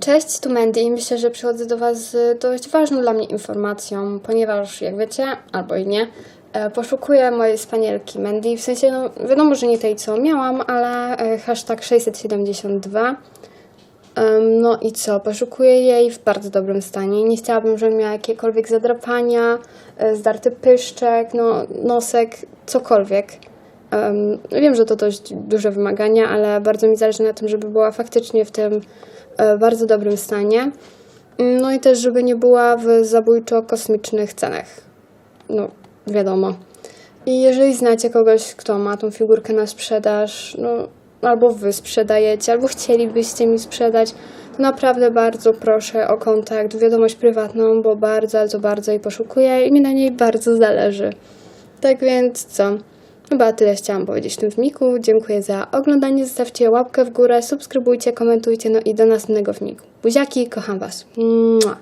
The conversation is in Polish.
Cześć, tu Mandy i myślę, że przychodzę do Was z dość ważną dla mnie informacją, ponieważ jak wiecie, albo i nie, e, poszukuję mojej spanielki Mandy, w sensie, no wiadomo, że nie tej co miałam, ale e, hashtag 672. Em, No i co? Poszukuję jej w bardzo dobrym stanie. Nie chciałabym, żeby miała jakiekolwiek zadrapania, e, zdarty pyszczek, no, nosek, cokolwiek. Em, wiem, że to dość duże wymagania, ale bardzo mi zależy na tym, żeby była faktycznie w tym e, bardzo dobrym stanie. No i też, żeby nie była w zabójczo kosmicznych cenach. No, wiadomo. I jeżeli znacie kogoś, kto ma tą figurkę na sprzedaż, no albo wy sprzedajecie, albo chcielibyście mi sprzedać, to naprawdę bardzo proszę o kontakt, wiadomość prywatną, bo bardzo, to bardzo jej poszukuję i mi na niej bardzo zależy. Tak więc co? Chyba tyle chciałam powiedzieć w tym filmiku. Dziękuję za oglądanie, zostawcie łapkę w górę, subskrybujcie, komentujcie, no i do następnego filmiku. Buziaki, kocham Was. Mua.